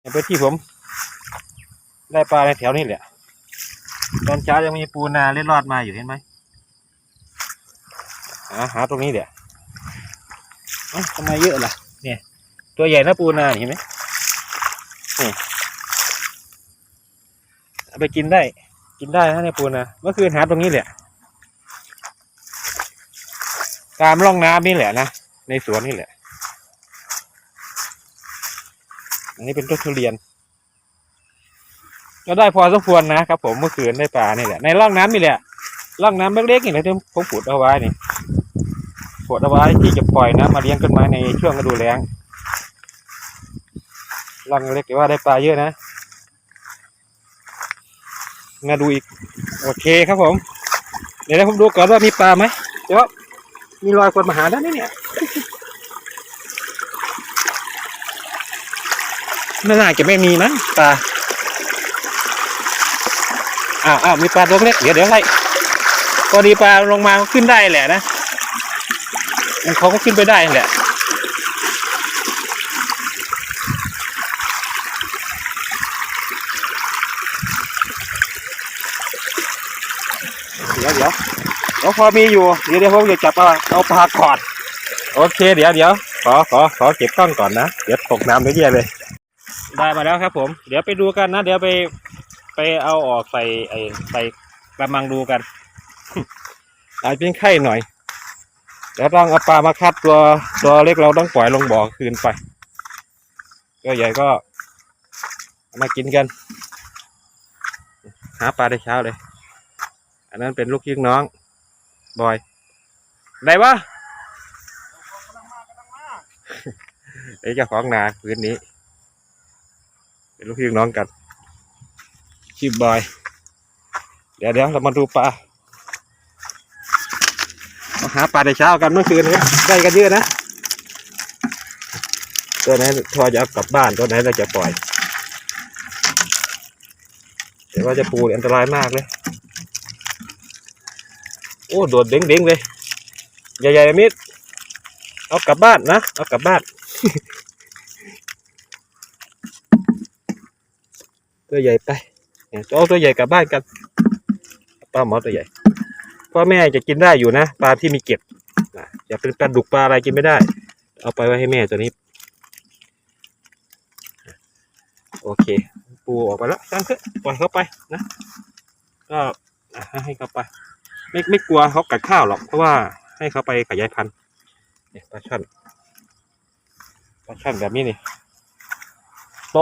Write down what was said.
ในพื้นที่ผม ได้ปลาในแถวนี้แหละ ตอนเช้ายังมีปูนาเล็ดรอดมาอยู่เห็นไหมหาหาตรงนี้เดี๋ยวเอ้าทำไมเยอะล่ะ เนี่ย ตัวใหญ่นะปูนาเห็นไหมนี่เอาไปกินได้ กินได้นะเนี่ยปูนาเมื่อคืนหาตรงนี้แหละ ตามร่องน้ำนี่แหละนะ ในสวนนี่แหละ อันนี้เป็นต้นทุเรียน ก็ได้พอสมควรนะครับผมเมื่อคืนได้ปลานี่แหละ ในร่องน้ำนี่แหละ ร่องน้ำเล็กๆนี่แหละที่ผมขุดเอาไว้นี่ขุดเอาไว้ที่จะปล่อยน้ำมาเลี้ยงต้นไม้ในช่วงฤดูแล้ง ร่องเล็กแต่ว่าได้ปลาเยอะนะ มาดูอีก โอเคครับผม เดี๋ยวผมดูก่อนว่ามีปลาไหมเดี๋ยวมีรอยคนมาหาแล้วนี่เนี่ย ไม่น่าจะไม่มีมั้งปลาอ้าวอ้าวมีปลาตัวเล็กเดี๋ยวเดี๋ยวให้พอดีปลาลงมาขึ้นได้แหละนะมันเขาก็ขึ้นไปได้แหละเดี๋ยวเดี๋ยวเดี๋ยวพอมีอยู่ เดี๋ยวเดี๋ยวผมจะจับเอาเอาปลาก่อน โอเค เดี๋ยวเดี๋ยวขอขอขอเก็บกล้องก่อนนะ เดี๋ยวตกน้ำเยี่ยเลย ได้มาแล้วครับผม เดี๋ยวไปดูกันนะ เดี๋ยวไปไปเอาออกใส่ไอ้ใส่กระมังดูกัน อาจเป็นไข่หน่อย เดี๋ยวต้องเอาปลามาคัดตัวตัวเล็กเราต้องปล่อยลงบ่อคืนไปตัวใหญ่ก็เอามากินกัน หาปลาได้เช้าเลย อันนั้นเป็นลูกยิงน้องบอยได้ปะไอ้เจ้าของนาพื้นนี้ เป็นลูกพี่ลูกน้องกันชื่อบอย เดี๋ยวเดี๋ยวเรามาดูปลามาหาปลาในเช้ากันเมื่อคืนนี้ได้กันเยอะนะ ตัวไหนทอจะเอากลับบ้านตัวไหนเราจะปล่อยเดี๋ยวว่าจะปูอันตรายมากเลย โอ้ โดดเด้งๆเลย ใหญ่ๆมิด เอากลับบ้านนะ เอากลับบ้าน ตัวใหญ่ไปเนี่ยเอาตัวใหญ่กลับบ้านกันปลาหมอตัวใหญ่พ่อแม่จะกินได้อยู่นะปลาที่มีเกล็ดนะอย่าเป็นปลาดุกปลาอะไรกินไม่ได้ เอาไปไว้ให้แม่ตัวนี้ โอเค ปูออกไปแล้วช่างเถอะปล่อยเขาไปนะ ก็ให้เขาไป ไม่ไม่กลัวเขากัดข้าวหรอก เพราะว่าให้เขาไปขยายพันธุ์เนี่ยปลาช่อนปลาช่อนแบบนี้นี่โต